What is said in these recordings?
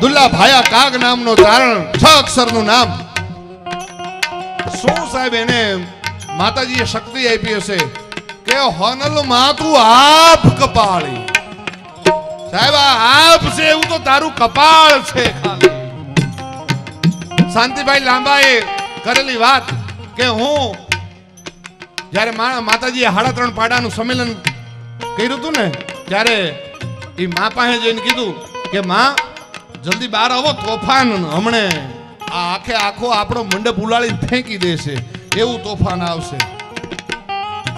દુલ્લા ભાયા કાગ નામનો તારણ છ અક્ષરનું નામ. શું સાહેબ એને માતાજીએ શક્તિ આપી હશે? કે હોનલમાં આપ કપાળી. સાહેબ આપ છે એવું તો તારું કપાળ છે શાંતિભાઈ લાંબાએ કરેલી વાત કે હું જ્યારે માતાજીએ સાડા ત્રણ પાડાનું સંમેલન કર્યું હતું ને, ત્યારે એ મા પાસે જઈને કીધું કે માં, જલ્દી બહાર આવો, તોફાન હમણે આ આખે આખો આપણો મંડપ ઉલાળીને ફેંકી દેશે એવું તોફાન આવશે.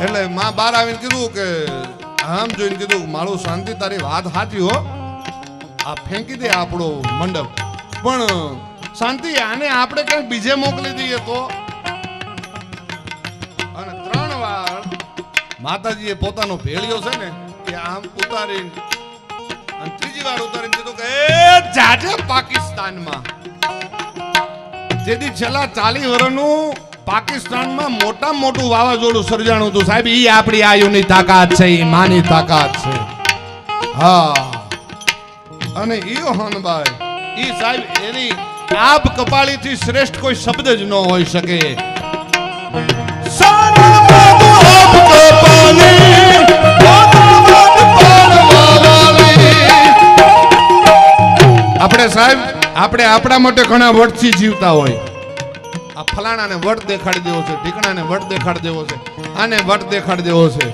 એટલે માં બહાર આવીને કીધું કે, આમ જોઈને કીધું, મારું શાંતિ, તારી વાત સાચી હો. આ ફેંકી દે આપણો મંડપ. પણ શાંતિ, આને આપણે કઈ બીજે મોકલી દઈએ તો? અને ત્રણ વાર માતાજીએ પોતાનો ભેળિયો છે ને કે આમ ઉતારીને અને ત્રીજી વાર ઉતારીને કીધું કે, એ જાજે પાકિસ્તાનમાં. જેથી છેલ્લા ચાલી વર્ષનું પાકિસ્તાનમાં મોટા મોટું વાવાઝોડું સર્જાણું હતું. સાહેબ, ઈ આપણી આયુની તાકાત છે, ઈ માની તાકાત છે. હા. અને ઈ હનભાઈ ઈ સાહેબ, એની આપ કપાળીથી શ્રેષ્ઠ કોઈ શબ્દ જ ન હોઈ શકે. સાહેબ, આપણે આપણા માટે ઘણા વટથી જીવતા હોય. આ ફલાણાને વટ દેખાડી દેવો છે, ઢીકણાને વટ દેખાડી દેવો છે, આને વટ દેખાડી દેવો છે.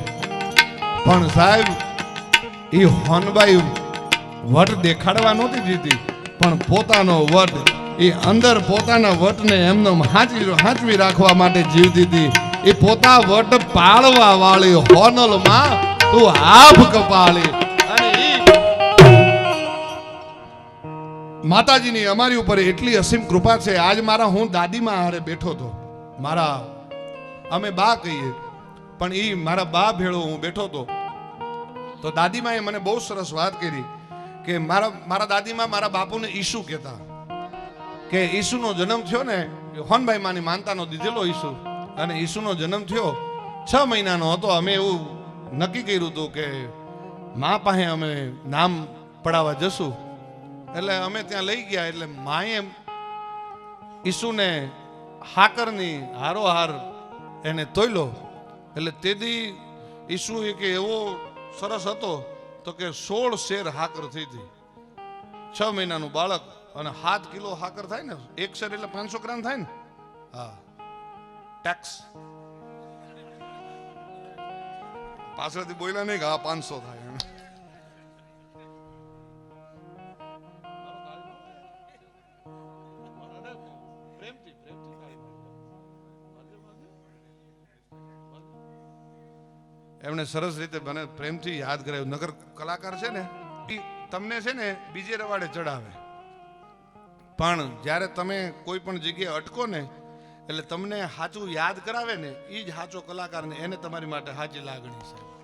પણ સાહેબ એ હોનબાઈ વટ દેખાડવા નહોતી જીતી, પણ પોતાનો વટ એ અંદર પોતાના વટને એમનો હાંચવી હાંચવી રાખવા માટે જીવતી હતી. એ પોતા વટ પાળવા વાળી હોનલમાં તું આભ કપાળી. માતાજીની અમારી ઉપર એટલી અસીમ કૃપા છે. આજ મારા હું દાદીમાં હારે બેઠો હતો મારા, અમે બા કહીએ, પણ એ મારા બા ભેળો હું બેઠો હતો તો દાદીમાએ મને બહુ સરસ વાત કરી કે મારા મારા દાદીમાં મારા બાપુને ઈસુ કહેતા. કે ઈસુનો જન્મ થયો ને, હોનભાઈ માની માનતાનો દીધેલો ઈસુ. અને ઈસુનો જન્મ થયો, છ મહિનાનો હતો. અમે એવું નક્કી કર્યું હતું કે મા પાસે અમે નામ પડાવવા જશું. એટલે અમે ત્યાં લઈ ગયા એટલે માએ ઈસુને હાકરની હારોહાર એને તોયલો. એટલે તેથી ઈસુ એ કે એવો સરસ હતો તો કે સોળ શેર હાકર થઈ હતી. છ મહિનાનું બાળક અને સાત કિલો હાકર થાય ને, એક શેર એટલે પાંચસો ગ્રામ થાય ને? હા. ટેક્સ પાછળથી બોલ્યા નહીં કે હા પાંચસો થાય. એમણે સરસ રીતે મને પ્રેમથી યાદ કરાવ્યું. નગર કલાકાર છે ને એ તમને છે ને બીજે રવાડે ચડાવે. પણ જ્યારે તમે કોઈ પણ જગ્યાએ અટકો ને, એટલે તમને સાચું યાદ કરાવે ને એ જ સાચો કલાકાર ને, એને તમારી માટે સાચી લાગણી છે.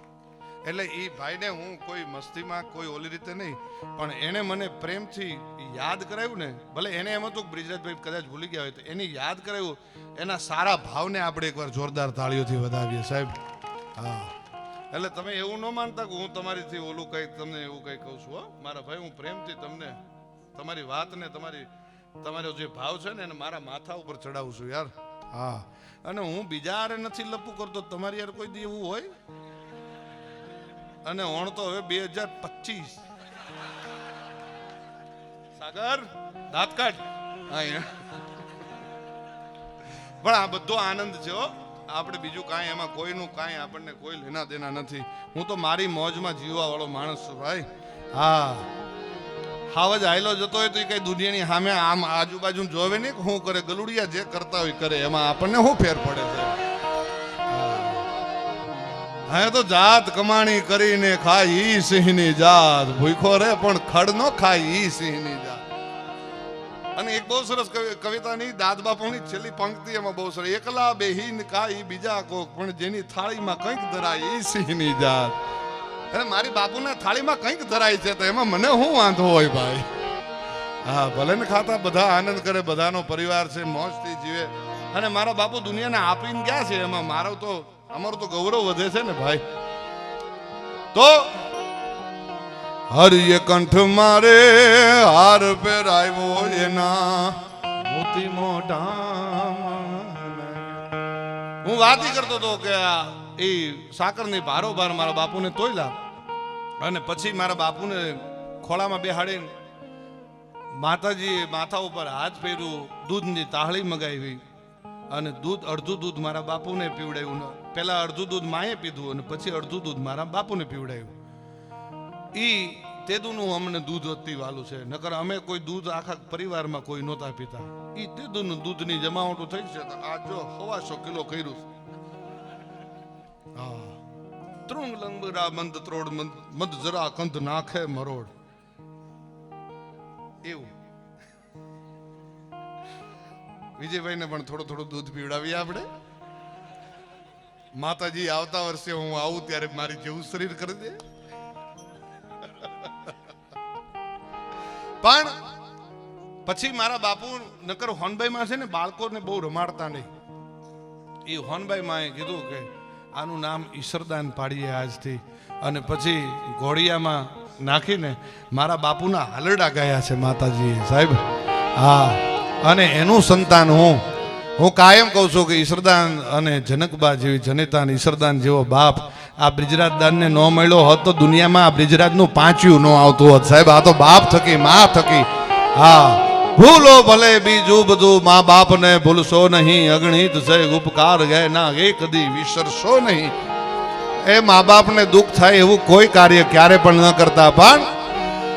એટલે એ ભાઈને હું કોઈ મસ્તીમાં, કોઈ ઓલી રીતે નહીં, પણ એણે મને પ્રેમથી યાદ કરાવ્યું ને, ભલે એને એમ હતું કે બ્રિજરાજભાઈ કદાચ ભૂલી ગયા હોય, તો એની યાદ કરાવ્યું, એના સારા ભાવને આપણે એકવાર જોરદાર તાળીઓથી વધાવીએ સાહેબ. હા. એટલે તમે એવું ન માનતા કે હું તમારીથી ઓલું કંઈ તમને એવું કંઈ કહું છું હો. મારા ભાઈ હું પ્રેમથી તમને તમારી વાતને તમારી તમારો જે ભાવ છે ને એને મારા માથા ઉપર ચડાવું છું યાર. હા. અને હું બીજા હારે નથી લપુ કરતો તમારી યાર કોઈ દી એવું હોય? અને ઓણ તો હવે બે હજાર પચીસ. સાગર દાંત કાઢ. હા. પણ આ બધો આનંદ છે હો. આપણે બીજું કાંઈ, એમાં કોઈનું કાંઈ આપણને કોઈ લેના દેના નથી. હું તો મારી મોજમાં જીવવા વાળો માણસ છું ભાઈ. હા. હાવ જ આયલો જતો હોય તો એ કઈ દુનિયાની સામે આમ આજુબાજુ જોવે નહીં કે શું કરે, ગલુડિયા જે કરતા હોય કરે, એમાં આપણને શું ફેર પડે છે? હે. તો જાત કમાણી કરીને ખાય ઈ સિંહની જાત. ભૂખો રે પણ ખડ નો ખાય ઈ સિંહની જાત. અને એક બહુ સરસ કવિતાની દાદ બાપુની છેલ્લી પંક્તિ એમાં બહુ સરસ. એકલા બેહીન કાઈ બીજા કોક, પણ જેની થાળીમાં કંઈક ધરાય એ સિંહની જાત. અરે મારી બાપુના થાળીમાં કંઈક ધરાય છે તો એમાં મને શું વાંધો હોય ભાઈ? હા, ભલે ને ખાતા બધા આનંદ કરે, બધાનો પરિવાર છે, મોજથી જીવે. અને મારા બાપુ દુનિયાને આપીને ગયા છે એમાં મારો તો, અમારો તો ગૌરવ વધે છે ને ભાઈ? તો હરિય કંઠ મારે હાર પહેરાવ્યો એના. મોતી મોટા હું વાત કરતો હતો કે એ સાકરની ભારોભાર મારા બાપુને તોયલા. અને પછી મારા બાપુને ખોળામાં બેહાડીને માતાજીએ માથા ઉપર હાથ ફેર્યું, દૂધની તાહળી મગાવી અને દૂધ, અડધું દૂધ મારા બાપુને પીવડાવ્યું પહેલા અડધું દૂધ માએ પીધું અને પછી અડધું દૂધ મારા બાપુને પીવડાવ્યું. ઈ તેદુનું અમને દૂધ હતી વાલું છે. નકર અમે કોઈ દૂધ આખા પરિવારમાં કોઈ નહોતા પીતા. ઈ તેદુનું દૂધની જમાવટો થઈ છે આ જો સવાસો કિલો કર્યું હા. ત્રુંગ લંબરા મંદ ત્રોડ મદ જરા કંધ નાખે મરોડ. એવું. વિજયભાઈને પણ થોડું થોડું દૂધ પીવડાવીએ આપણે. માતાજી આવતા વર્ષે હું આવું ત્યારે મારી જેવું શરીર કરી દે. પણ પછી મારા બાપુ નકર હોનભાઈ માં છે ને, બાળકોને બહુ રમાડતા નહીં. એ હોનભાઈ માએ કીધું કે આનું નામ ઈશ્વરદાન પાડીએ આજથી. અને પછી ઘોડિયામાં નાખીને મારા બાપુના હાલરડા ગયા છે માતાજીએ સાહેબ. હા, અને એનું સંતાન હું હું કાયમ કહું છું કે ઈશ્વરદાન અને જનકબા જેવી જનેતા અને ઈશ્વરદાન જેવો બાપ આ બ્રિજરાજદાનને ન મળ્યો હોત તો દુનિયામાં આ બ્રિજરાજનું પાંચ્યું ન આવતું હોત. સાહેબ, આ તો બાપ થકી, મા થકી. હા, ભૂલો ભલે બીજું બધું મા બાપને ભૂલશો નહીં. અગણિત છે ઉપકાર ગયા ના એ કદી વિસરશો નહીં. એ મા બાપને દુઃખ થાય એવું કોઈ કાર્ય ક્યારે પણ ન કરતા. પણ